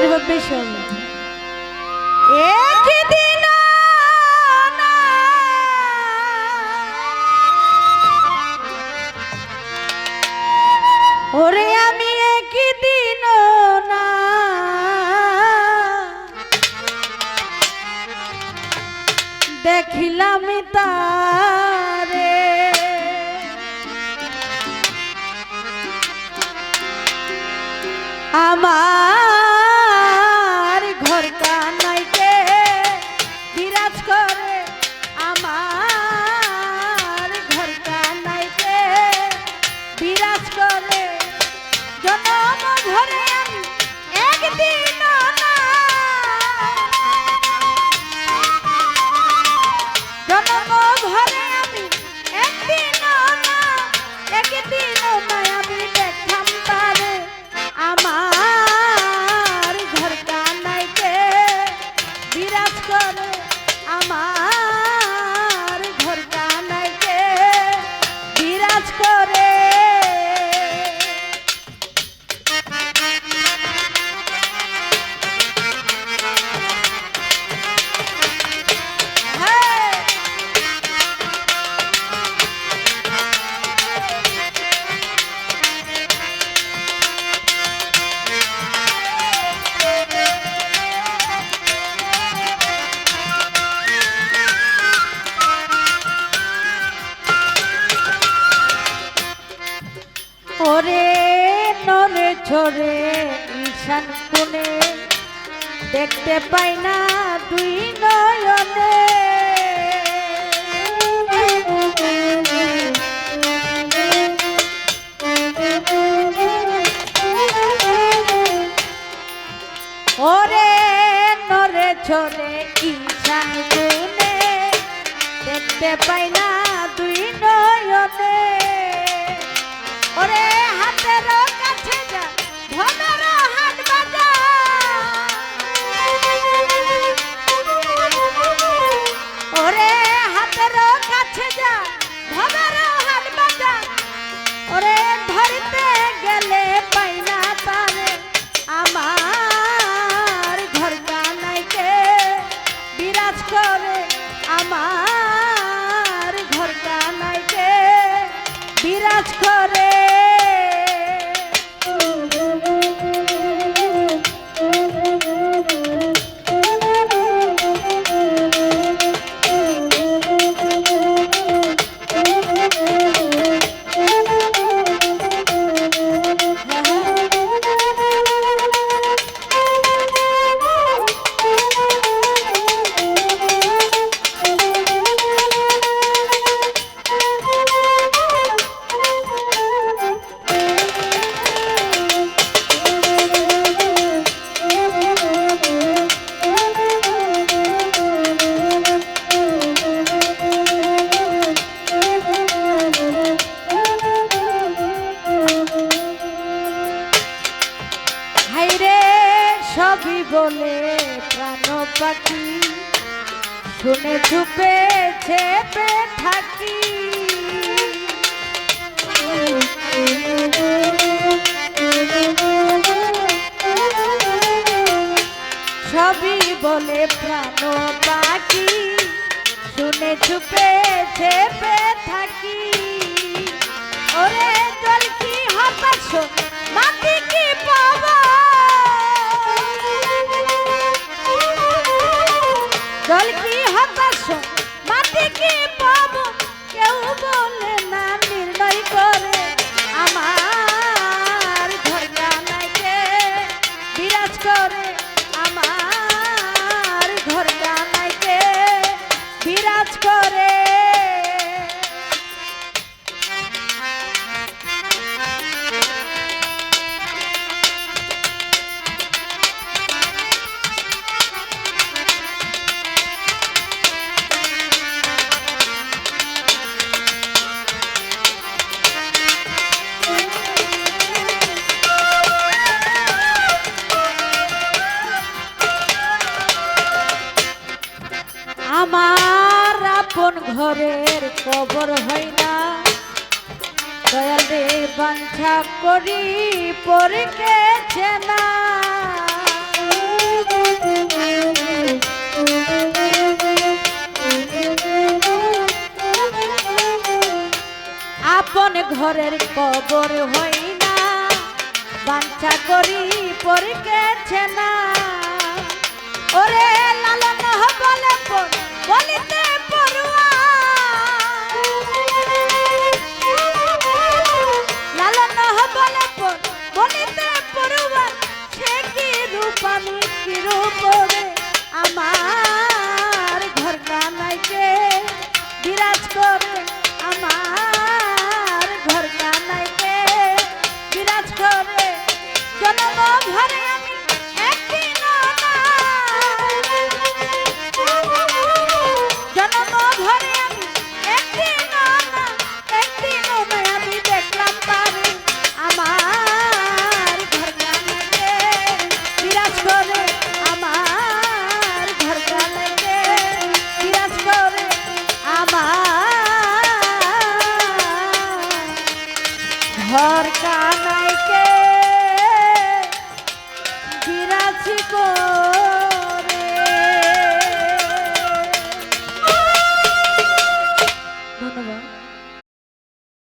রিভাবেশন ওরে আমি একদিন না। দেখিলাম তারে। আমার নরে নরে ছরে ঈশান কোণে। দেখতে পাই না দুই নয়নে। ওরে, নরে ছরে ঈশান কোণে। দেখতে পাই না তেরা শুনে ছুপে ছেপে থাকি। সবই বলে প্রাণ পাখি শুনে ছুপে ছেপে থাকি। ওরে জল কি হতাশ? মাটি কি করে। ঘরের কবর হয় না দয়াল বাঞ্ছা করি, পরে গেছে না। আপন ঘরের কবর হয় না বাঞ্ছা করি, পরে গেছে না। ওরে লালন হবলে বলিতে কানাইকে বিরাজ করে